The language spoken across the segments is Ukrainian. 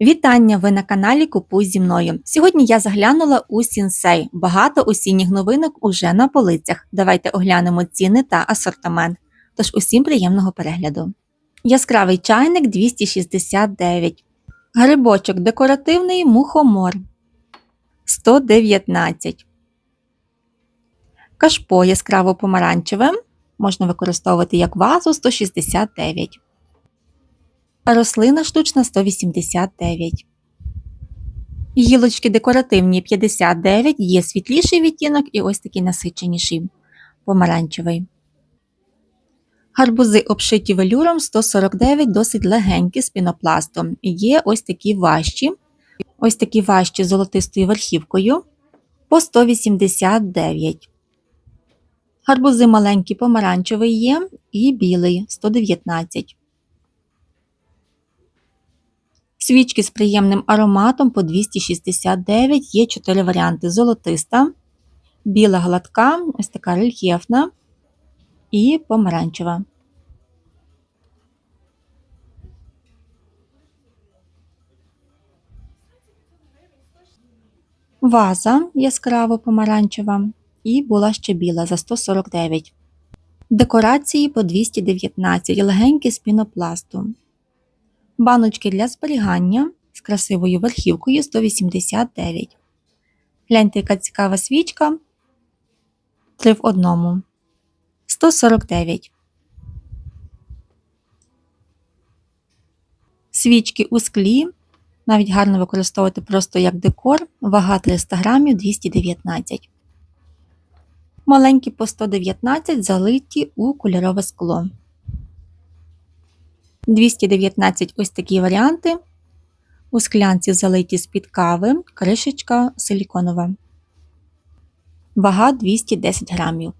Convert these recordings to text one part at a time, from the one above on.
Вітання! Ви на каналі Купуй зі мною. Сьогодні я заглянула у Сінсей. Багато осінніх новинок уже на полицях. Давайте оглянемо ціни та асортимент. Тож усім приємного перегляду. Яскравий чайник 269. Грибочок декоративний мухомор 119. Кашпо яскраво помаранчеве. Можна використовувати як вазу 169. Рослина штучна 189. Гілочки декоративні 59, є світліший відтінок і ось такий насиченіший помаранчевий. Гарбузи обшиті велюром 149, досить легенькі з пінопластом. Є ось такі важчі. Ось такі важчі з золотистою верхівкою по 189. Гарбузи маленькі помаранчевий є і білий 119. Свічки з приємним ароматом по 269, є 4 варіанти: золотиста, біла гладка, ось така рельєфна і помаранчева. Ваза яскраво помаранчева і була ще біла за 149. Декорації по 219, легенькі з пінопласту. Баночки для зберігання з красивою верхівкою 189. Гляньте, яка цікава свічка. 3 в одному. 149. Свічки у склі. Навіть гарно використовувати просто як декор. Вага 300 грамів 219. Маленькі по 119 залиті у кольорове скло. 219 ось такі варіанти. У склянці залиті з-під кави, кришечка силіконова. Вага 210 грамів.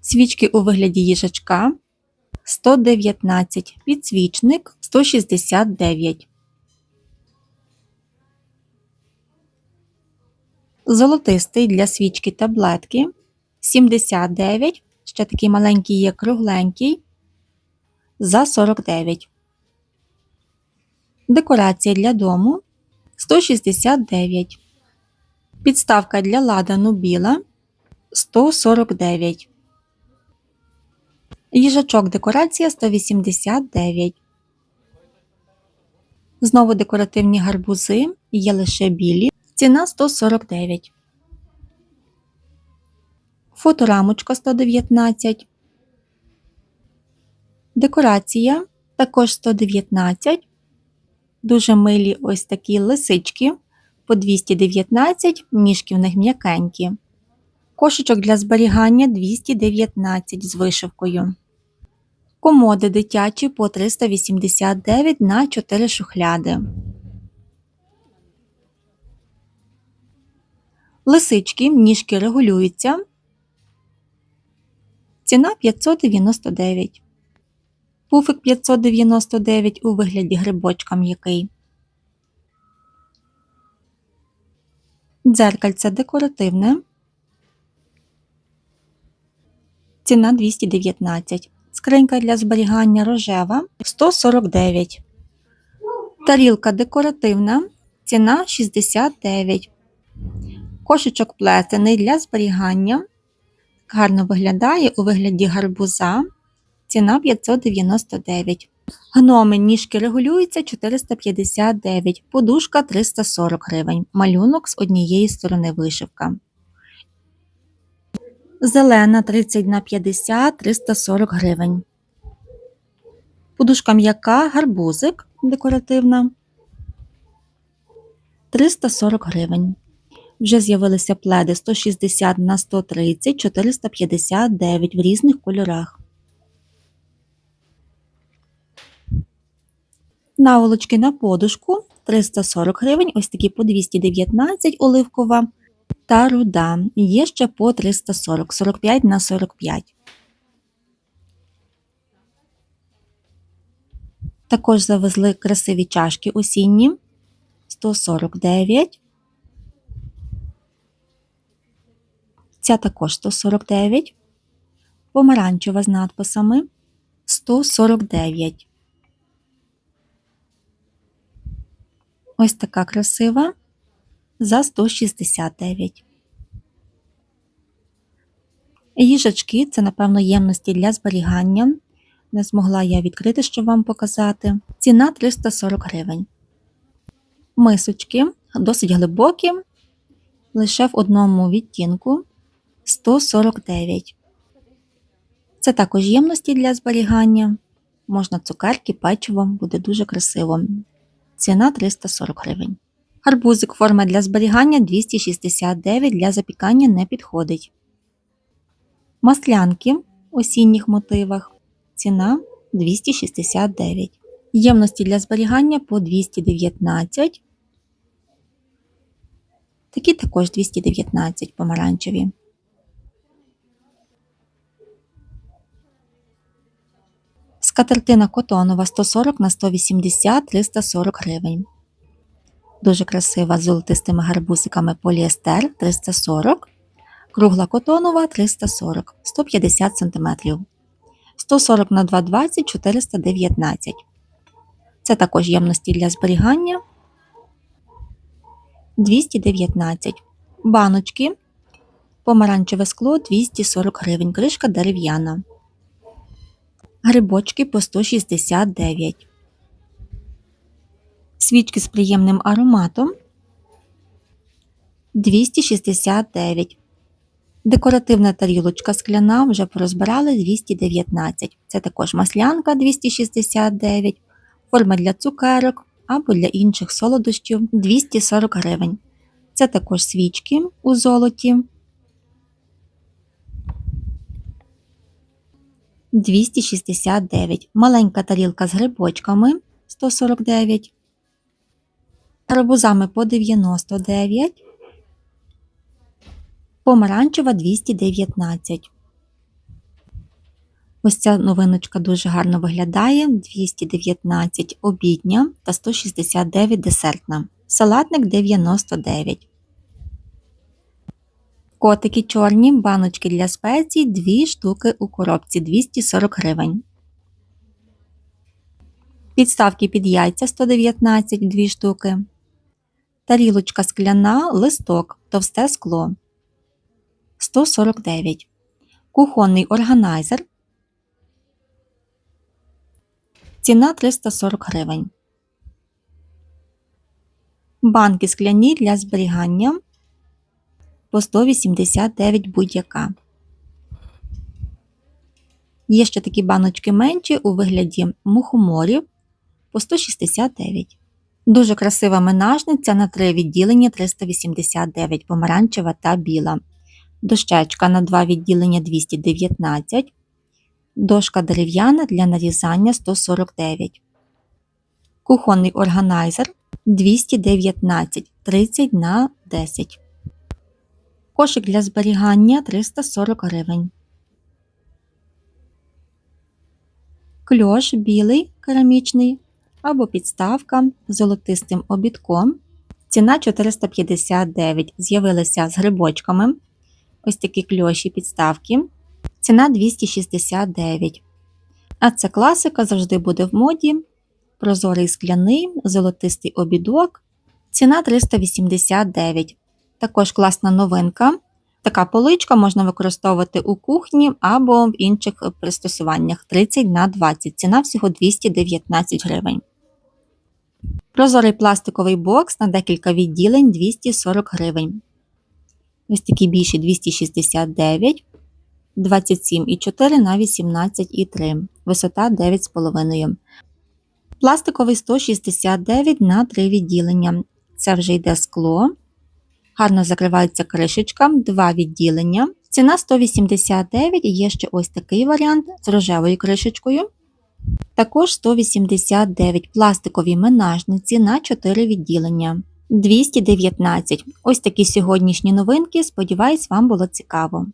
Свічки у вигляді їжачка 119, підсвічник 169. Золотистий для свічки таблетки 79. Ще такий маленький є кругленький за 49. Декорація для дому 169. Підставка для ладану біла 149. Їжачок декорація 189. Знову декоративні гарбузи є лише білі. Ціна 149. Фоторамочка 119. Декорація також 119. Дуже милі ось такі лисички по 219, ніжки в них м'якенькі. Кошечок для зберігання 219 з вишивкою. Комоди дитячі по 389 на 4 шухляди. Лисички, ніжки регулюються. Ціна 599. Пуфик 599 у вигляді грибочка м'який. Дзеркальце декоративне. Ціна 219. Скринька для зберігання рожева 149. Тарілка декоративна. Ціна 69. Кошечок плетений для зберігання. Гарно виглядає у вигляді гарбуза. Ціна 599. Гноми ніжки регулюються 459, подушка 340 гривень. Малюнок з однієї сторони вишивка. Зелена 30 на 50 340 гривень. Подушка м'яка, гарбузик декоративна 340 гривень. Вже з'явилися пледи 160 на 130 459 в різних кольорах. Наволочки на подушку 340 гривень, ось такі по 219 оливкова та руда. Є ще по 340, 45 на 45. Також завезли красиві чашки осінні 149. Ця також 149. Помаранчева з надписами 149. Ось така красива за 169. Їжачки це, напевно, ємності для зберігання. Не змогла я відкрити, щоб вам показати. Ціна 340 гривень. Мисочки досить глибокі, лише в одному відтінку 149. Це також ємності для зберігання. Можна цукерки, печиво, буде дуже красиво. Ціна 340 гривень. Гарбузик форма для зберігання 269 для запікання не підходить. Маслянки в осінніх мотивах. Ціна 269. Ємності для зберігання по 219. Такі також 219 помаранчеві. Скатертина котонова 140 на 180 340 гривень. Дуже красива з золотистими гарбузиками поліестер 340 Кругла котонова 340 150 см. 140 на 220 419 Це також ємності для зберігання 219 Баночки. Помаранчеве скло 240 гривень. Кришка дерев'яна. Грибочки по 169 Свічки з приємним ароматом 269 Декоративна тарілочка скляна вже порозбирали 219. Це також маслянка 269, форма для цукерок або для інших солодощів 240 гривень. Це також свічки у золоті 269. Маленька тарілка з грибочками 149. Арбузами по 99 помаранчева 219. Ось ця новиночка дуже гарно виглядає: 219 обідня та 169 десертна. Салатник 99. Котики чорні, баночки для спецій, 2 штуки у коробці 240 гривень. Підставки під яйця 119 2 штуки. Тарілочка скляна, листок, товсте скло 149. Кухонний органайзер. Ціна 340 гривень. Банки скляні для зберігання по 189 будь-яка. Є ще такі баночки менші у вигляді мухоморів по 169. Дуже красива менажниця на три відділення 389 помаранчева та біла дощечка на два відділення 219, дошка дерев'яна для нарізання 149, кухонний органайзер 219 30 на 10, кошик для зберігання 340 гривень. Кльош білий керамічний або підставка з золотистим обідком. Ціна 459 з'явилася з грибочками ось такі кльоші підставки. Ціна 269. А це класика завжди буде в моді. Прозорий скляний, золотистий обідок. Ціна 389. Також класна новинка. Така поличка можна використовувати у кухні або в інших пристосуваннях 30 на 20. Ціна всього 219 гривень. Прозорий пластиковий бокс на декілька відділень 240 гривень. Ось такі більші 269, 27,4 на 18,3, висота 9,5. Пластиковий 169 на 3 відділення. Це вже йде скло. Гарно закривається кришечка, 2 відділення. Ціна 189 і є ще ось такий варіант з рожевою кришечкою. Також 189 пластикові менажниці на 4 відділення. 219. Ось такі сьогоднішні новинки. Сподіваюсь, вам було цікаво.